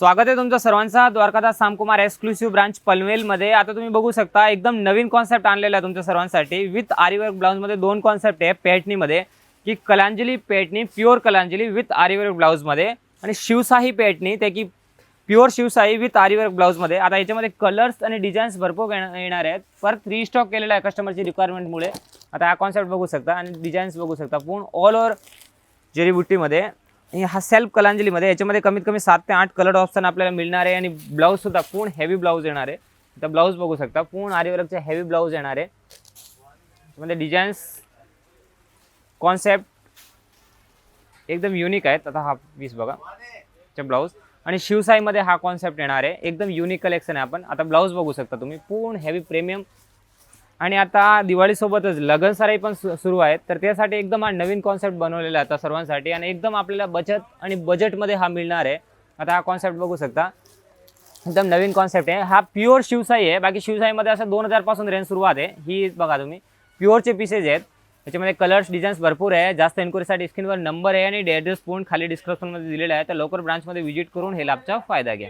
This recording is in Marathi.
स्वागत आहे तुमचं सर्वांचा. द्वारकादास सामकुमार एक्सक्लुसिव्ह ब्रांच पनवेलमध्ये. आता तुम्ही बघू शकता एकदम नवीन कॉन्सेप्ट आणलेला आहे तुमच्या सर्वांसाठी. विथ आरीवर्क ब्लाऊजमध्ये दोन कॉन्सेप्ट आहे पेटणीमध्ये की कलांजली पेटणी प्युअर कलांजली विथ आरीवर्क ब्लाऊजमध्ये आणि शिवशाही पेटणी ते की प्युअर शिवशाही विथ आरीवर्क ब्लाऊजमध्ये आता याच्यामध्ये कलर्स आणि डिझाईन्स भरपूर येणार आहेत. परत रिस्टॉक केलेला आहे कस्टमरची रिक्वायरमेंटमुळे आता हा कॉन्सेप्ट बघू शकता आणि डिझाईन्स बघू शकता. पूर्ण ऑल ओव्हर जरीबुट्टीमध्ये हा सेल्फ कलांजलीमध्ये याच्यामध्ये कमीत कमी सात ते आठ कलर ऑप्शन आपल्याला मिळणार आहे आणि ब्लाऊजसुद्धा पूर्ण हेवी ब्लाऊज येणार आहे. तर ब्लाऊज बघू शकता पूर्ण आरीवर्कचे हेवी ब्लाऊज येणार आहे. त्यामध्ये डिझाईन्स कॉन्सेप्ट एकदम युनिक आहेत. आता हा पीस बघा चे ब्लाऊज आणि शिवसाईमध्ये हा कॉन्सेप्ट येणार आहे. एकदम युनिक कलेक्शन आहे आपण. आता ब्लाऊज बघू शकता तुम्ही. पूर्ण हेवी प्रीमियम आणि आता दिवाळीसोबतच लगनसराई पण सुरू आहेत. तर त्यासाठी एकदम हा नवीन कॉन्सेप्ट बनवलेला आहे आता सर्वांसाठी. आणि एकदम आपल्याला बचत आणि बजेटमध्ये हा मिळणार आहे. आता हा कॉन्सेप्ट बघू शकता. एकदम नवीन कॉन्सेप्ट आहे. हा प्युअर शिवसाई आहे. बाकी शिवसाईमध्ये असं दोन हजारपासून रेंज सुरुवात आहे. ही बघा तुम्ही. प्युअरचे पीसेस आहेत. त्याच्यामध्ये कलर्स डिझाईन्स भरपूर आहे. जास्त इन्क्वायरीसाठी स्क्रीनवर नंबर आहे आणि ॲड्रेस पूर्ण खाली डिस्क्रिप्शनमध्ये दिलेला आहे. तर लवकर ब्रांचमध्ये व्हिजिट करून हे लाभचा फायदा घ्या.